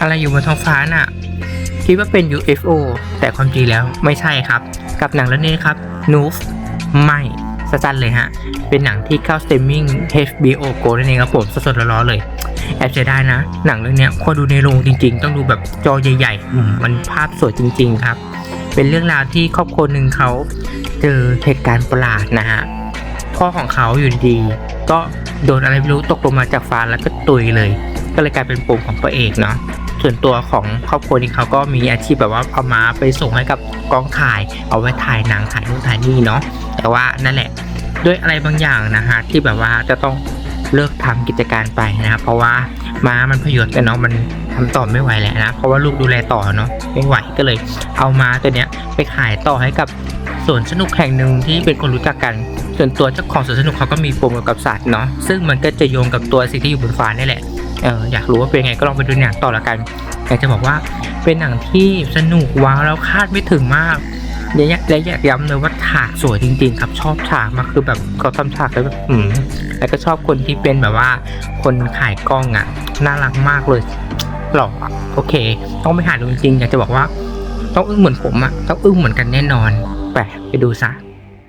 อะไรอยู่บนท้องฟ้าน่ะ คิดว่าเป็น UFO แต่ความจริงแล้วไม่ใช่ครับ กับหนังเรื่องนี้ครับ Noof ไม่สั้นๆเลยฮะ เป็นหนังที่เข้าสตรีมมิ่ง HBO Go นั่นเองครับผมสดๆร้อนๆเลยแอบเสียดายนะ หนังเรื่องเนี้ยควรดูในโรงจริง ๆ ต้องดูแบบจอใหญ่ๆอืมมันภาพสวยจริง ๆ ครับ เป็นเรื่องราวที่ครอบครัวหนึ่งเขาเจอเหตุการณ์ประหลาดนะฮะ พ่อของเขาอยู่ดีๆก็โดนอะไรไม่รู้ตกลงมาจากฟ้าแล้วก็ตุยเลย ก็เลยกลายเป็นปมของพระเอกเนาะ ส่วนตัวของครอบครัวนี้เขาก็มีอาชีพแบบว่าเอามาไปส่งให้กับกองถ่าย เอาไว้ถ่ายหนังถ่ายนู่นถ่ายนี่เนาะแต่ว่านั่นแหละด้วยอะไรบางอย่างนะฮะที่แบบว่าจะต้องเลิกทำกิจการไปนะครับเพราะว่าม้ามันพยศแต่เนาะมันทำต่อไม่ไหวแล้วนะเพราะว่าลูกดูแลต่อเนาะไม่ไหวก็เลย เอาม้าตัวเนี้ยไปขายต่อให้กับสวนสนุกแห่งหนึ่งที่เป็นคนรู้จักกัน ส่วนตัวเจ้าของสวนสนุกเขาก็มีปมกี่ยวกับสัตว์เนาะซึ่งมันก็จะโยงกับตัวสิ่งที่อยู่บนฟ้านี่แหละ เอออยากรู้ว่าเป็นไงก็ลองไปดูหนังต่อละกันอยากจะบอกว่าเป็นหนังที่สนุกว้าวแล้วคาดไม่ถึงมากและอยากและย้ำเลยว่าฉากสวยจริง ๆ ครับชอบฉากมากคือแบบเขาทำฉากแล้วแบบอืมแล้วก็ชอบคนที่เป็นแบบว่า คนขายกล้องอะน่ารักมากเลยหล่อโอเค ต้องไปหาดูจริงๆอยากจะบอกว่า ต้องอึ้งเหมือนผมอะต้องอึ้งเหมือนกันแน่นอนไปไปดูซะ